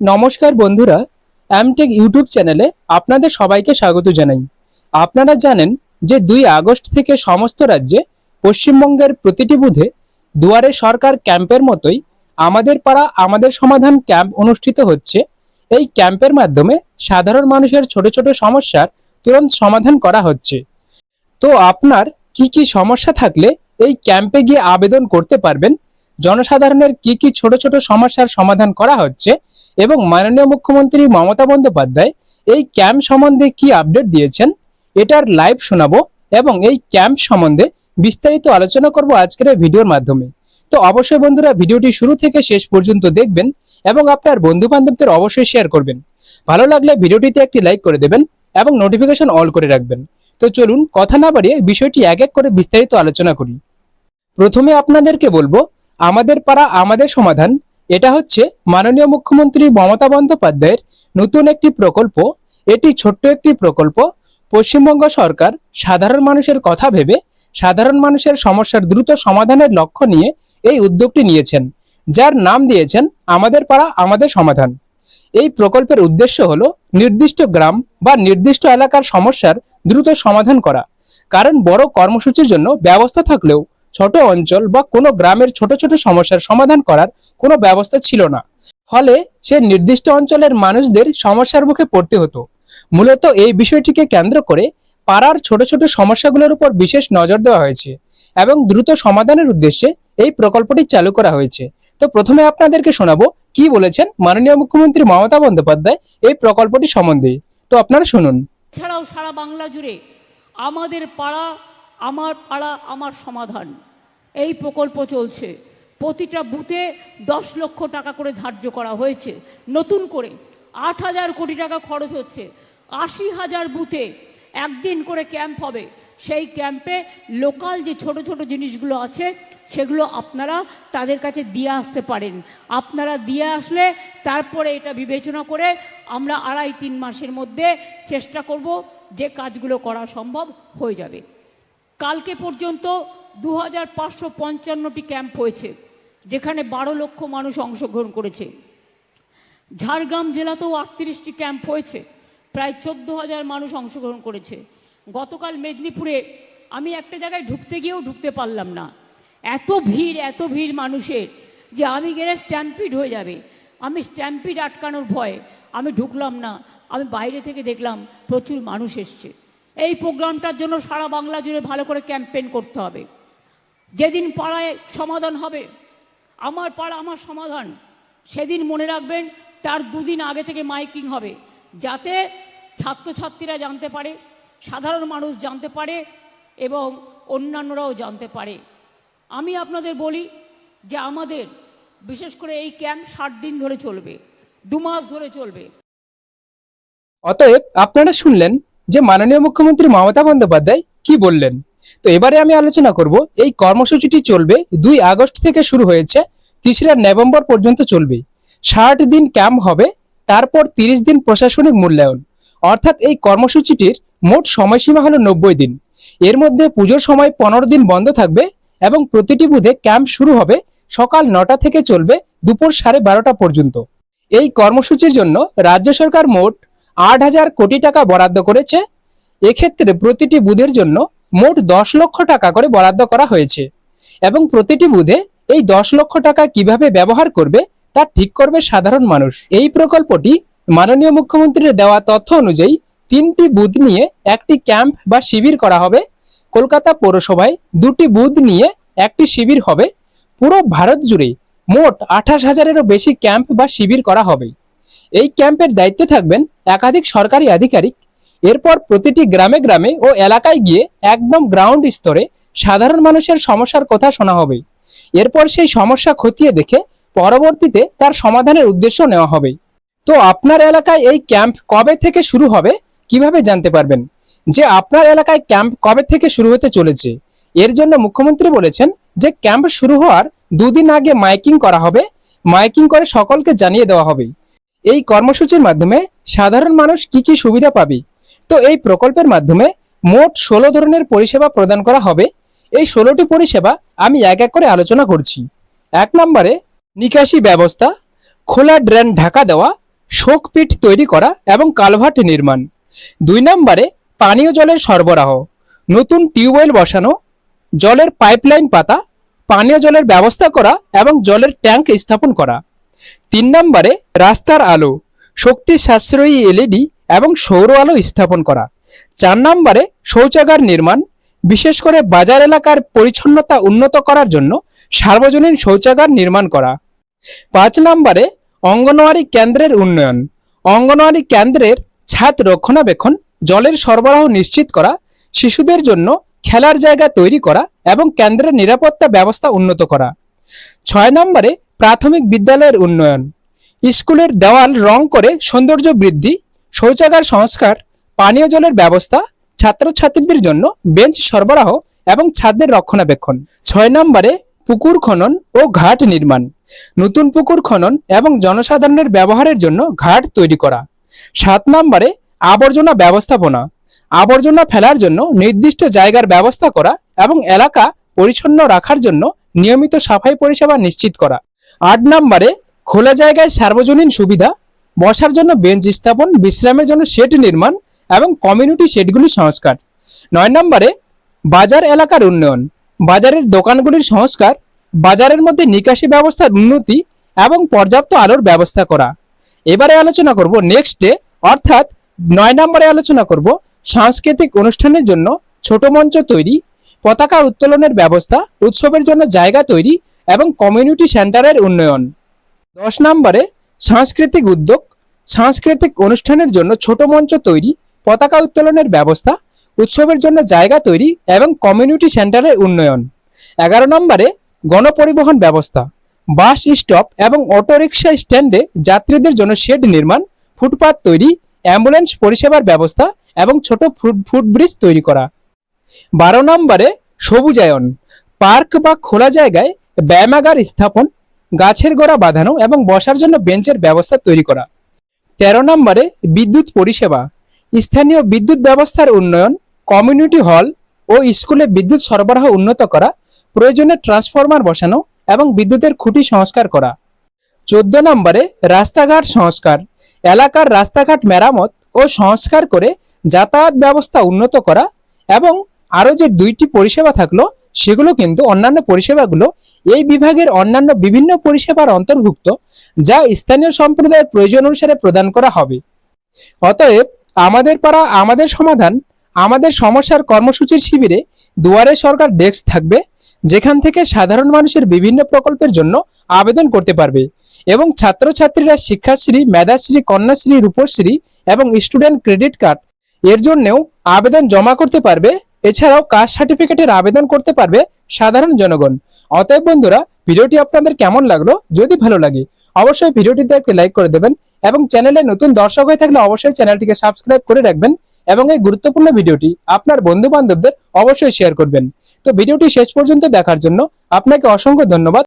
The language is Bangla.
নমস্কার বন্ধুরা অ্যামটেক ইউটিউব চ্যানেলে আপনাদের সবাইকে স্বাগত জানাই। আপনারা জানেন যে দুই আগস্ট থেকে সমস্ত রাজ্যে পশ্চিমবঙ্গের প্রতিটি বুধে দুয়ারে সরকার ক্যাম্পের মতোই আমাদের পাড়া আমাদের সমাধান ক্যাম্প অনুষ্ঠিত হচ্ছে। এই ক্যাম্পের মাধ্যমে সাধারণ মানুষের ছোট ছোট সমস্যার তুরন্ত সমাধান করা হচ্ছে। তো আপনার কি কি সমস্যা থাকলে এই ক্যাম্পে গিয়ে আবেদন করতে পারবেন? জনসাধারণের কি কি ছোট ছোট সমস্যার সমাধান করা হচ্ছে এবং মাননীয় মুখ্যমন্ত্রী মমতা বন্দ্যোপাধ্যায় এই ক্যাম্প সম্বন্ধে কি আপডেট দিয়েছেন? এটার লাইভ শোনাবো এবং এই ক্যাম্প সম্বন্ধে বিস্তারিত আলোচনা করব আজকের ভিডিওর মাধ্যমে। তো অবশ্যই বন্ধুরা ভিডিওটি শুরু থেকে শেষ পর্যন্ত দেখবেন এবং আপনার বন্ধু বান্ধবদের অবশ্যই শেয়ার করবেন। ভালো লাগলে ভিডিওটিতে একটি লাইক করে দেবেন এবং নোটিফিকেশন অল করে রাখবেন। তো চলুন কথা না বাড়িয়ে বিষয়টি এক এক করে বিস্তারিত আলোচনা করি। প্রথমে আপনাদেরকে বলব আমাদের পাড়া, আমাদের সমাধান। এটা হচ্ছে মাননীয় মুখ্যমন্ত্রী মমতা বন্দ্যোপাধ্যায়ের নতুন একটি প্রকল্প। এটি ছোট্ট একটি প্রকল্প। পশ্চিমবঙ্গ সরকার সাধারণ মানুষের কথা ভেবে, সাধারণ মানুষের সমস্যার দ্রুত সমাধানের লক্ষ্য নিয়ে এই উদ্যোগটি নিয়েছেন, যার নাম দিয়েছেন আমাদের পাড়া, আমাদের সমাধান। এই প্রকল্পের উদ্দেশ্য হল নির্দিষ্ট গ্রাম বা নির্দিষ্ট এলাকার সমস্যার দ্রুত সমাধান করা। কারণ বড় কর্মসূচির জন্য ব্যবস্থা থাকলেও ছোট অঞ্চল বা কোনো গ্রামের ছোট ছোট সমস্যার সমাধান করার কোনো ব্যবস্থা ছিল না। ফলে সে নির্দিষ্ট অঞ্চলের মানুষদের সমস্যার মুখে পড়তে হতো। মূলত এই বিষয়টিকে কেন্দ্র করে পাড়ার ছোট ছোট সমস্যাগুলোর উপর বিশেষ নজর দেওয়া হয়েছে এবং দ্রুত সমাধানের উদ্দেশ্যে এই প্রকল্পটি চালু করা হয়েছে। তো প্রথমে আপনাদেরকে শোনাবো, কি বলেছেন মাননীয় মুখ্যমন্ত্রী মমতা বন্দ্যোপাধ্যায় এই প্রকল্পটি সম্বন্ধে। তো আপনারা শুনুন। এছাড়াও সারা বাংলা জুড়ে আমাদের পাড়া, আমার পাড়া, আমার সমাধান। এই প্রকল্প চলছে। প্রতিটা বুথে দশ লক্ষ টাকা করে ধার্য করা হয়েছে। নতুন করে আট হাজার কোটি টাকা খরচ হচ্ছে। আশি হাজার বুথে একদিন করে ক্যাম্প হবে। সেই ক্যাম্পে লোকাল যে ছোট ছোট জিনিসগুলো আছে, সেগুলো আপনারা তাদের কাছে দিয়ে আসতে পারেন। আপনারা দিয়ে আসলে তারপরে এটা বিবেচনা করে আমরা আড়াই তিন মাসের মধ্যে চেষ্টা করব যে কাজগুলো করা সম্ভব হয়ে যাবে। কালকে পর্যন্ত দু হাজার পাঁচশো পঞ্চান্নটি ক্যাম্প হয়েছে, যেখানে বারো লক্ষ মানুষ অংশগ্রহণ করেছে। ঝাড়গ্রাম জেলাতেও আটত্রিশটি ক্যাম্প হয়েছে, প্রায় চোদ্দ হাজার মানুষ অংশগ্রহণ করেছে। গতকাল মেদিনীপুরে আমি একটা জায়গায় ঢুকতে গিয়েও ঢুকতে পারলাম না। এত ভিড় এত ভিড় মানুষের যে আমি গেলে স্ট্যাম্পিড হয়ে যাবে। আমি স্ট্যাম্পিড আটকানোর ভয়ে আমি ঢুকলাম না। আমি বাইরে থেকে দেখলাম প্রচুর মানুষ এসছে। এই প্রোগ্রামটার জন্য সারা বাংলা জুড়ে ভালো করে ক্যাম্পেন করতে হবে। যেদিন পাড়ায় সমাধান হবে, আমার পাড়া আমার সমাধান, সেদিন মনে রাখবেন তার দুদিন আগে থেকে মাইকিং হবে, যাতে ছাত্রছাত্রীরা জানতে পারে, সাধারণ মানুষ জানতে পারে এবং অন্যান্যরাও জানতে পারে। আমি আপনাদের বলি যে আমাদের, বিশেষ করে এই ক্যাম্প ষাট দিন ধরে চলবে, দু মাস ধরে চলবে। অতএব আপনারা শুনলেন যে মাননীয় মুখ্যমন্ত্রী মমতা বন্দ্যোপাধ্যায় কি বললেন? তো এবারে আমি আলোচনা করব, এই কর্মসূচিটি চলবে দুই আগস্ট থেকে শুরু হয়েছে, তেসরা নভেম্বর পর্যন্ত চলবে। ষাট দিন ক্যাম্প হবে, তারপর তিরিশ দিন প্রশাসনিক মূল্যায়ন। অর্থাৎ এই কর্মসূচিটির মোট সময়সীমা হলো নব্বই দিন। এর মধ্যে পুজোর সময় পনেরো দিন বন্ধ থাকবে এবং প্রতিটি বুধে ক্যাম্প শুরু হবে সকাল নটা থেকে চলবে দুপুর সাড়ে বারোটা পর্যন্ত। এই কর্মসূচির জন্য রাজ্য সরকার মোট আট হাজার কোটি টাকা বরাদ্দ করেছে। এক্ষেত্রে প্রতিটি বুধের জন্য মোট দশ লক্ষ টাকা করে বরাদ্দ করা হয়েছে। এবং প্রতিটি বুধে এই দশ লক্ষ টাকা কীভাবে ব্যবহার করবে, তা ঠিক করবে সাধারণ মানুষ। এই প্রকল্পটি মাননীয় মুখ্যমন্ত্রীর দেওয়া তথ্য অনুযায়ী তিনটি বুথ নিয়ে একটি ক্যাম্প বা শিবির করা হবে। কলকাতা পৌরসভায় দুটি বুথ নিয়ে একটি শিবির হবে। পুরো ভারত জুড়ে মোট আঠাশ হাজারেরও বেশি ক্যাম্প বা শিবির করা হবে। এই ক্যাম্পের দায়িত্বে থাকবেন একাধিক সরকারি আধিকারিক এরপর প্রতিটি গ্রামে গ্রামে ও এলাকায় গিয়ে একদম গ্রাউন্ড স্তরে সাধারণ মানুষের সমস্যার কথা শোনা হবে। এরপর সেই সমস্যা খতিয়ে দেখে পরবর্তীতে তার সমাধানের উদ্দেশ্য নেওয়া হবে। তো আপনার এলাকায় এই ক্যাম্প কবে থেকে শুরু হবে, কীভাবে জানতে পারবেন? যে আপনার এলাকায় ক্যাম্প কবে থেকে শুরু হতে চলেছে, এর জন্য মুখ্যমন্ত্রী বলেছেন যে ক্যাম্প শুরু হওয়ার দুদিন আগে মাইকিং করা হবে। মাইকিং করে সকলকে জানিয়ে দেওয়া হবে। এই কর্মসূচির মাধ্যমে সাধারণ মানুষ কি কি সুবিধা পাবে তো এই প্রকল্পের মাধ্যমে মোট ষোলো ধরনের পরিষেবা প্রদান করা হবে। এই ষোলোটি পরিষেবা আমি এক এক করে আলোচনা করছি। এক নম্বরে নিকাশি ব্যবস্থা, খোলা ড্রেন ঢাকা দেওয়া, শোকপিট তৈরি করা এবং কালভার্ট নির্মাণ। দুই নম্বরে পানীয় জলের সরবরাহ, নতুন টিউবওয়েল বসানো, জলের পাইপলাইন পাতা, পানীয় জলের ব্যবস্থা করা এবং জলের ট্যাঙ্ক স্থাপন করা। তিন নম্বরে রাস্তার আলো, শক্তি সাশ্রয়ী এলইডি এবং সৌর আলো স্থাপন করা। চার নম্বরে শৌচাগার নির্মাণ, বিশেষ করে বাজার এলাকার পরিচ্ছন্নতা উন্নত করার জন্য সার্বজনীন শৌচাগার নির্মাণ করা। পাঁচ নম্বরে অঙ্গনওয়াড়ি কেন্দ্রের উন্নয়ন, অঙ্গনওয়াড়ি কেন্দ্রের ছাদ রক্ষণাবেক্ষণ, জলের সরবরাহ নিশ্চিত করা, শিশুদের জন্য খেলার জায়গা তৈরি করা এবং কেন্দ্রের নিরাপত্তা ব্যবস্থা উন্নত করা। ছয় নম্বরে প্রাথমিক বিদ্যালয়ের উন্নয়ন, স্কুলের দেওয়াল রং করে সৌন্দর্য বৃদ্ধি শৌচাগার সংস্কার, পানীয় জলের ব্যবস্থা, ছাত্রছাত্রীদের জন্য বেঞ্চ সরবরাহ এবং ছাদের রক্ষণাবেক্ষণ। ছয় নম্বরে পুকুর খনন ও ঘাট নির্মাণ। নতুন পুকুর খনন এবং জনসাধারণের ব্যবহারের জন্য ঘাট তৈরি করা। সাত নম্বরে আবর্জনা ব্যবস্থাপনা। আবর্জনা ফেলার জন্য নির্দিষ্ট জায়গার ব্যবস্থা করা এবং এলাকা পরিচ্ছন্ন রাখার জন্য নিয়মিত সাফাই পরিষেবা নিশ্চিত করা। আট নম্বরে খোলা জায়গায় সার্বজনীন সুবিধা বসার জন্য বেঞ্চ স্থাপন, বিশ্রামের জন্য শেড নির্মাণ এবং কমিউনিটি শেডগুলি সংস্কার। নয় নম্বরে, বাজার এলাকার উন্নয়ন। বাজারের দোকানগুলির সংস্কার, বাজারের মধ্যে নিকাশি ব্যবস্থার উন্নতি এবং পর্যাপ্ত আলোর ব্যবস্থা করা। এবারে আলোচনা করব নেক্সট ডে অর্থাৎ নয় নম্বরে আলোচনা করব সাংস্কৃতিক অনুষ্ঠানের জন্য ছোট মঞ্চ তৈরি, পতাকা উত্তোলনের ব্যবস্থা, উৎসবের জন্য জায়গা তৈরি এবং কমিউনিটি সেন্টারের উন্নয়ন। দশ নম্বরে সাংস্কৃতিক উদ্যোগ সাংস্কৃতিক অনুষ্ঠানের জন্য ছোট মঞ্চ তৈরি, পতাকা উত্তোলনের ব্যবস্থা, উৎসবের জন্য জায়গা তৈরি এবং কমিউনিটি সেন্টারের উন্নয়ন। এগারো নম্বরে গণপরিবহন ব্যবস্থা, বাস স্টপ এবং অটোরিকশা স্ট্যান্ডে যাত্রীদের জন্য শেড নির্মাণ, ফুটপাত তৈরি, অ্যাম্বুলেন্স পরিষেবার ব্যবস্থা এবং ছোট ফুট ফুটব্রিজ তৈরি করা। বারো নম্বরে সবুজায়ন, পার্ক বা খোলা জায়গায় ব্যায়ামাগার স্থাপন, গাছের গোড়া বাঁধানো এবং বসার জন্য বেঞ্চের ব্যবস্থা তৈরি করা। তেরো নম্বরে বিদ্যুৎ পরিষেবা। স্থানীয় বিদ্যুৎ ব্যবস্থার উন্নয়ন, কমিউনিটি হল ও স্কুলে বিদ্যুৎ সরবরাহ উন্নত করা, প্রয়োজনে ট্রান্সফরমার বসানো এবং বিদ্যুতের খুঁটি সংস্কার করা। চোদ্দ নম্বরে রাস্তাঘাট সংস্কার। এলাকার রাস্তাঘাট মেরামত ও সংস্কার করে যাতায়াত ব্যবস্থা উন্নত করা এবং আরও যে দুইটি পরিষেবা থাকল সেগুলো কিন্তু অন্যান্য পরিষেবাগুলো এই বিভাগের অন্যান্য বিভিন্ন পরিষেবার অন্তর্ভুক্ত যা স্থানীয় সম্প্রদায়ের প্রয়োজন অনুসারে প্রদান করা হবে। অতএব আমাদের পাড়া, আমাদের সমাধান, আমাদের সমস্যার কর্মসূচির শিবিরে দুয়ারে সরকার ডেস্ক থাকবে, যেখান থেকে সাধারণ মানুষের বিভিন্ন প্রকল্পের জন্য আবেদন করতে পারবে এবং ছাত্রছাত্রীরা শিক্ষাশ্রী, মেধাশ্রী, কন্যাশ্রী, রূপশ্রী এবং স্টুডেন্ট ক্রেডিট কার্ড এর জন্যেও আবেদন জমা করতে পারবে এছাড়াও কাস্ট সার্টিফিকেটের আবেদন করতে পারবে সাধারণ জনগণ। অতএব বন্ধুরা, ভিডিওটি আপনাদের কেমন লাগল যদি ভালো লাগে, অবশ্যই ভিডিওটিতে একটি লাইক করে দেবেন এবং চ্যানেলে নতুন দর্শক হয়ে থাকলে অবশ্যই চ্যানেলটিকে সাবস্ক্রাইব করে রাখবেন এবং এই গুরুত্বপূর্ণ ভিডিওটি আপনার বন্ধু বান্ধবদের অবশ্যই শেয়ার করবেন। তো ভিডিওটি শেষ পর্যন্ত দেখার জন্য আপনাকে অসংখ্য ধন্যবাদ।